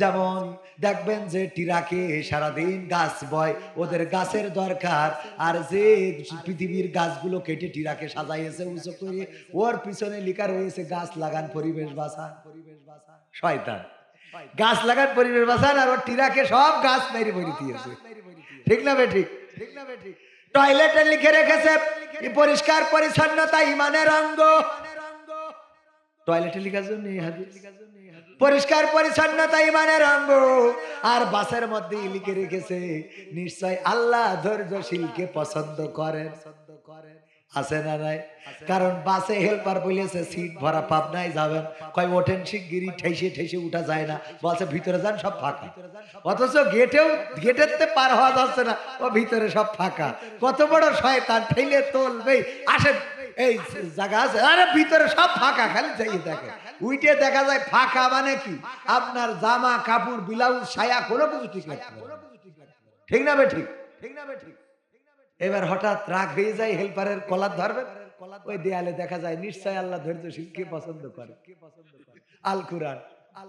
যেমন দেখবেন যে টিরাকে সারাদিন গাছ বয়, ওদের গাছের দরকার। আর যে পৃথিবীর গাছগুলো কেটে টিরাকে সাজাইয়েছে, উঁচু করে, ওর পিছনে লিখা রয়েছে, গাছ লাগান পরিবেশ বাঁচান পরিবেশ বাঁচান। শয়তান। গাছ লাগান, পরিবেশ বাঁচান, আর ওর টিরাকে সব গাছ মেরে ভরি দিয়েছে। ঠিক না বে ঠিক না বে ঠিক টয়লেটে লিখে রেখেছে পরিষ্কার পরিচ্ছন্নতা ইমানের অঙ্গ। টয়লেটে লিখার জন্য পরিষ্কার পরিচ্ছন্নতা ইমানের অঙ্গ আর বাসের মধ্যে লিখে রেখেছে, নিশ্চয় আল্লাহ ধৈর্যশীলকে পছন্দ করেন। আছে না নাই? কারণ বাসে হেল্পার বলেছে, সিট ভরা পাবনায় যাবেন। কয়, ওঠেন শিগগিরি ঠেসে ঠেসে উঠা যায় না। বলছে, ভিতরে যান, সব ফাঁকা। অথচ গেটেও, গেটের তে পার হওয়া যাচ্ছে না। ও ভিতরে সব ফাঁকা। কত বড় শয়তান, ঠেলে তোলবে আসেন এই জায়গা আছে? আরে, ভিতরে সব ফাঁকা, খালি যাই দেখে উইটে দেখা যায় ফাঁকা মানে কি? আপনার জামা, কাপড়, ব্লাউজ ছায়া কোনো কিছু ঠিক না। ঠিক না ঠিক না ঠিক? এবার হঠাৎ রাগ হয়ে যায়, হেল্পারের কলার ধরবে। ওই দেয়ালে দেখা যায়, নিশ্চয় আল্লাহ ধৈর্যশীল, কে পছন্দ করে? আল কুরআন